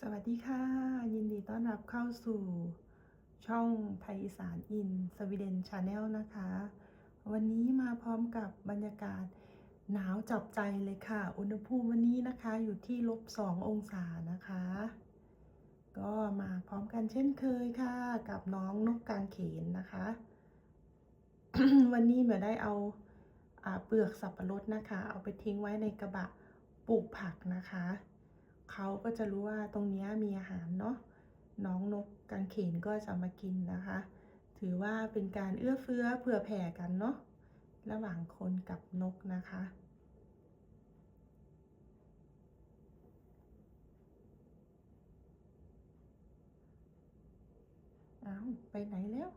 สวัสดีค่ะ ยินดีต้อนรับเข้าสู่ช่องไทยอีสานอินสวีเดนชาแนลนะคะ วันนี้มาพร้อมกับบรรยากาศหนาวจับใจเลยค่ะ อุณหภูมิวันนี้นะคะอยู่ที่ลบสององศานะคะ ก็มาพร้อมกันเช่นเคยค่ะ กับน้องนกกางเขนนะคะ วันนี้เหมือนได้เอาอ่าเปลือกสับปะรดนะคะ เอาไปทิ้งไว้ในกระบะปลูกผักนะคะ เขาก็จะรู้ว่าตรงนี้มีอาหารเนาะน้องนกกางเขนก็จะมากินนะคะ ถือว่าเป็นการเอื้อเฟื้อเผื่อแผ่กันเนาะระหว่างคนกับนกนะคะ อ้าว ไปไหนแล้ว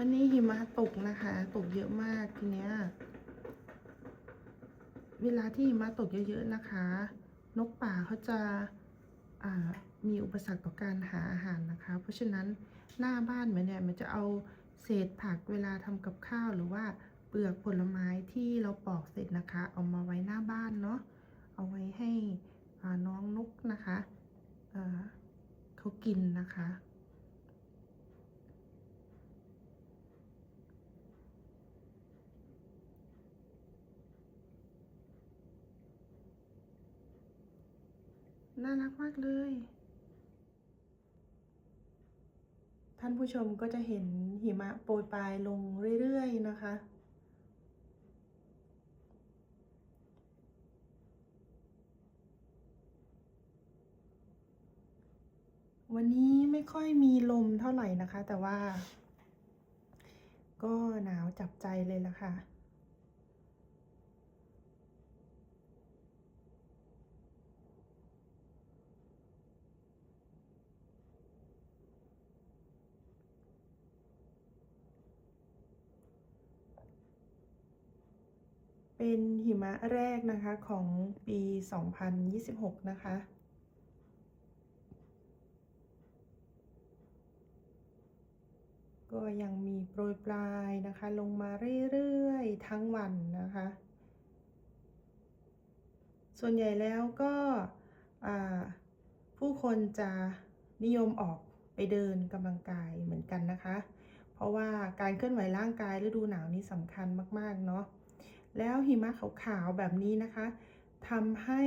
วันนี้หิมะตกนะคะ ตกเยอะมากทีเนี้ย เวลาที่หิมะตกเยอะๆนะคะ นกป่าเขาจะอ่ามีอุปสรรคต่อการหาอาหารนะคะ เพราะฉะนั้นหน้าบ้านเหมือนเนี่ยมันจะเอาเศษผักเวลาทำกับข้าวหรือว่าเปลือกผลไม้ที่เราปอกเสร็จนะคะ เอามาไว้หน้าบ้านเนาะเอาไว้ให้น้องนกนะคะเขากินนะคะ น่ารักมากเลย ท่านผู้ชมก็จะเห็นหิมะโปรยปลายลงเรื่อยๆนะคะวันนี้ไม่ค่อยมีลมเท่าไหร่นะคะ แต่ว่า ก็หนาวจับใจเลยละค่ะ เป็นหิมะแรกนะคะของปี 2026 นะคะ ก็ยังมีโปรยปลายนะคะ ลงมาเรื่อยๆ ทั้งวันนะคะ ส่วนใหญ่แล้วก็ผู้คนจะนิยมออกไปเดินกำลังกายเหมือนกันนะคะ เพราะว่าการเคลื่อนไหวร่างกายฤดูหนาวนี้สำคัญมาก ๆ เนาะ แล้วหิมะขาวๆแบบนี้นะคะทำให้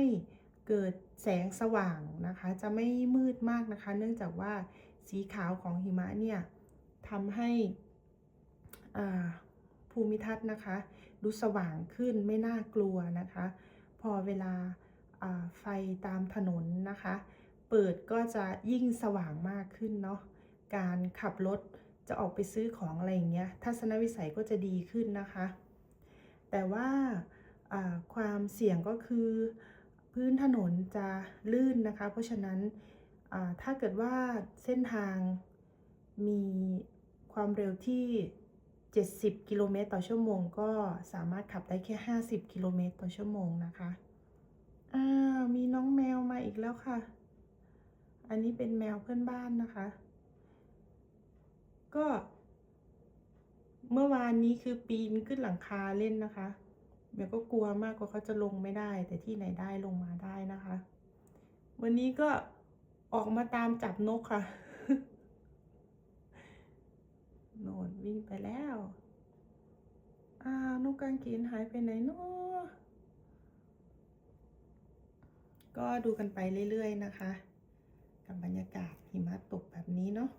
เกิดแสงสว่างนะคะ จะไม่มืดมากนะคะ เนื่องจากว่าสีขาวของหิมะเนี่ยทำให้ภูมิทัศน์นะคะ ดูสว่างขึ้นไม่น่ากลัวนะคะ พอเวลาาไฟตามถนนนะคะ เปิดก็จะยิ่งสว่างมากขึ้นเนาะการขับรถจะออกไปซื้อของอะไรอย่างเงี้ยทัศนวิสัยก็จะดีขึ้นนะคะ แต่ว่าความเสี่ยงก็คือพื้นถนนจะลื่นนะคะ เพราะฉะนั้นถ้าเกิดว่าเส้นทางมีความเร็วที่ 70 กิโลเมตรต่อชั่วโมง ก็สามารถขับได้แค่ 50 กิโลเมตรต่อชั่วโมงนะคะอ้าวมีน้องแมวมาอีกแล้วค่ะ อันนี้เป็นแมวเพื่อนบ้านนะคะ ก็ เมื่อวานนี้คือปีนขึ้นหลังคาเล่นนะคะเดี๋ยวก็กลัวมากกว่าเขาจะลงไม่ได้ แต่ที่ไหนได้ลงมาได้นะคะ วันนี้ก็ออกมาตามจับนกค่ะโนนวิ่งไปแล้ว อ้าวนกกางเขนหายไปไหนเนาะก็ดูกันไปเรื่อยๆนะคะ กับบรรยากาศหิมะตกแบบนี้เนาะ